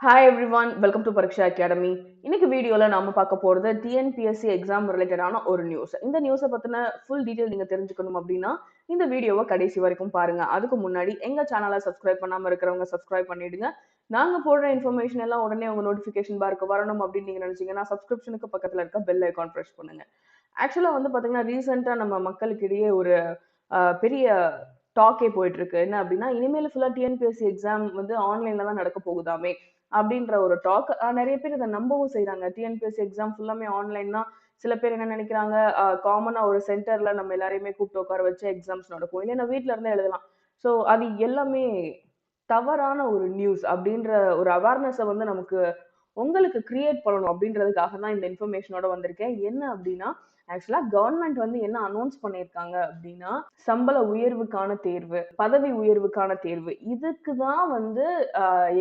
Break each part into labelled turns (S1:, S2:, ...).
S1: Hi everyone welcome to Pariksha academy இன்னைக்கு வீடியோவில் நாம பார்க்க போகிறது டிஎன்பிஎஸ்சி எக்ஸாம் ரிலேட்டடான ஒரு நியூஸ் இந்த நியூஸை பற்றின ஃபுல் டீட்டெயில் நீங்கள் தெரிஞ்சுக்கணும் அப்படின்னா இந்த வீடியோவை கடைசி வரைக்கும் பாருங்க. அதுக்கு முன்னாடி எங்கள் சேனலை சப்ஸ்கிரைப் பண்ணாமல் இருக்கிறவங்க சப்ஸ்கிரைப் பண்ணிடுங்க. நாங்கள் போடுற இன்ஃபர்மேஷன் எல்லாம் உடனே உங்கள் நோட்டிஃபிகேஷன் பார்க்க வரணும் அப்படின்னு நீங்கள் நினச்சிங்கன்னா சப்ஸ்கிரிப்ஷனுக்கு பக்கத்தில் இருக்க பெல் ஐக்கான் ப்ரெஸ் பண்ணுங்கள் ஆக்சுவலாக வந்து பார்த்தீங்கன்னா ரீசெண்டாக நம்ம மக்களுக்கு இடையே ஒரு பெரிய டாக்கே போயிட்டு இருக்கு என்ன அப்படின்னா இனிமேல் ஃபுல்லா டிஎன்பிஎஸ்சி எக்ஸாம் வந்து ஆன்லைன்ல தான் நடக்க போகுதாமே அப்படின்ற ஒரு டாக் நிறைய பேர் இதை நம்பவும் செய்யறாங்க டிஎன்பிஎஸ்சி எக்ஸாம் ஃபுல்லாமே ஆன்லைன் தான். சில பேர் என்ன நினைக்கிறாங்க காமனா ஒரு சென்டர்ல நம்ம எல்லாரையுமே கூப்பிட்டு உட்கார வச்சு எக்ஸாம்ஸ் நடக்கும். இல்லைன்னா வீட்ல இருந்தே எழுதலாம். ஸோ அது எல்லாமே தவறான ஒரு நியூஸ் அப்படின்ற ஒரு அவேர்னஸை வந்து நமக்கு உங்களுக்கு கிரியேட் பண்ணணும் அப்படின்றதுக்காக தான் இந்த இன்ஃபர்மேஷனோட வந்திருக்கேன். என்ன அப்படின்னா ஆக்சுவலா கவர்மெண்ட் வந்து என்ன அனௌன்ஸ் பண்ணியிருக்காங்க அப்படின்னா சம்பள உயர்வுக்கான தேர்வு பதவி உயர்வுக்கான தேர்வு. இதுக்கு தான் வந்து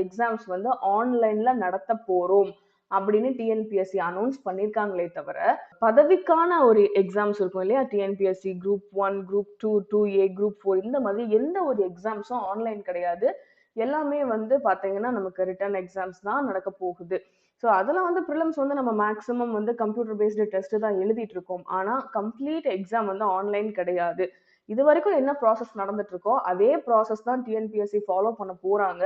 S1: எக்ஸாம்ஸ் வந்து ஆன்லைன்ல நடத்த போறோம் அப்படின்னு டிஎன்பிஎஸ்சி அனௌன்ஸ் பண்ணியிருக்காங்களே தவிர பதவிக்கான ஒரு எக்ஸாம்ஸ் இருக்கும் இல்லையா? TNPSC group one group two two A group four இந்த மாதிரி எந்த ஒரு எக்ஸாம்ஸும் ஆன்லைன் கிடையாது. எல்லாமே வந்து பார்த்தீங்கன்னா நமக்கு ரிட்டர்ன் எக்ஸாம்ஸ் தான் நடக்க போகுது. ஸோ அதில் வந்து ப்ரிலிம்ஸ் வந்து நம்ம மேக்ஸிமம் வந்து கம்ப்யூட்டர் பேஸ்டு டெஸ்ட் தான் எழுதிட்டு இருக்கோம். ஆனால் கம்ப்ளீட் எக்ஸாம் வந்து ஆன்லைன் கிடையாது. இது வரைக்கும் என்ன ப்ராசஸ் நடந்துட்டு இருக்கோ அதே ப்ராசஸ் தான் டிஎன்பிஎஸ்சி ஃபாலோ பண்ண போறாங்க.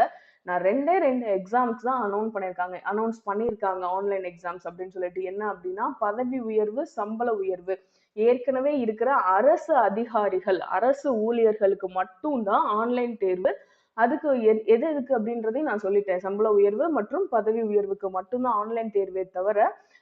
S1: நான் ரெண்டே ரெண்டு எக்ஸாம்ஸ் தான் அனௌன்ஸ் பண்ணியிருக்காங்க. அனௌன்ஸ் பண்ணியிருக்காங்க ஆன்லைன் எக்ஸாம்ஸ் அப்படின்னு சொல்லிட்டு. என்ன அப்படின்னா பதவி உயர்வு சம்பள உயர்வு. ஏற்கனவே இருக்கிற அரசு அதிகாரிகள் அரசு ஊழியர்களுக்கு மட்டும்தான் ஆன்லைன் தேர்வு அதுக்கு எது எதுக்கு அப்படின்றதையும் நான் சொல்லிட்டேன். சம்பள உயர்வு மற்றும் பதவி உயர்வுக்கு மட்டும்தான் ஆன்லைன் தேர்வே தவிர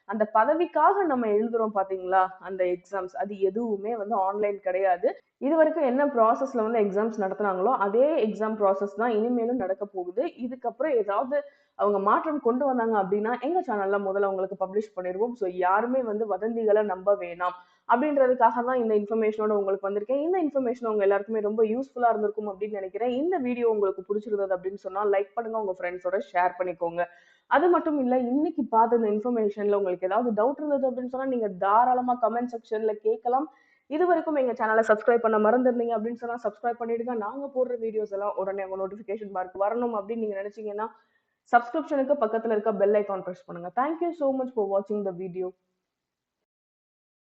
S1: அந்த பதவிக்காக நம்ம எழுதுறோம் பாத்தீங்களா? அந்த எக்ஸாம்ஸ் அது எதுவுமே வந்து ஆன்லைன் கிடையாது. இது வரைக்கும் என்ன ப்ராசஸ்ல வந்து எக்ஸாம்ஸ் நடத்துனாங்களோ அதே எக்ஸாம் ப்ராசஸ் தான் இனிமேலும் நடக்க போகுது. இதுக்கப்புறம் ஏதாவது அவங்க மாற்றம் கொண்டு வந்தாங்க அப்படின்னா எங்க சேனல்ல முதல்ல உங்களுக்கு பப்ளிஷ் பண்ணிடுவோம். ஸோ யாருமே வந்து வதந்திகளை நம்ப வேணாம். அப்படின்றதுக்காக தான் இந்த இன்ஃபர்மேஷனோட உங்களுக்கு வந்திருக்கேன். இந்த இன்ஃபர்மேஷன் உங்க எல்லாருக்குமே ரொம்ப யூஸ்ஃபுல்லா இருந்திருக்கும் அப்படின்னு நினைக்கிறேன். இந்த வீடியோ உங்களுக்கு பிடிச்சிருந்தது அப்படின்னு சொன்னா லைக் பண்ணுங்க உங்க ஃப்ரெண்ட்ஸோட ஷேர் பண்ணிக்கோங்க. அது மட்டும் இல்ல இன்னைக்கு பார்த்த இந்த இன்ஃபர்மேஷன்ல உங்களுக்கு ஏதாவது டவுட் இருந்தது அப்படின்னு சொன்னா நீங்க தாராளமா கமெண்ட் செக்ஷன்ல கேட்கலாம். இது வரைக்கும் எங்க சேனலை சப்ஸ்கிரைப் பண்ண மறந்துருந்தீங்க அப்படின்னு சொன்னா சப்ஸ்கிரைப் பண்ணிடுங்க. நாங்க போடுற வீடியோஸ் எல்லாம் உடனே உங்க நோட்டிபிகேஷன் பார்க்க வரணும் அப்படின்னு நீங்க நினைச்சீங்கன்னா சப்ஸ்கிரிப்ஷனுக்கு பக்கத்துல இருக்க பெல் ஐக்கான் ப்ரெஸ் பண்ணுங்க. Thank you so much for வாட்சிங் த வீடியோ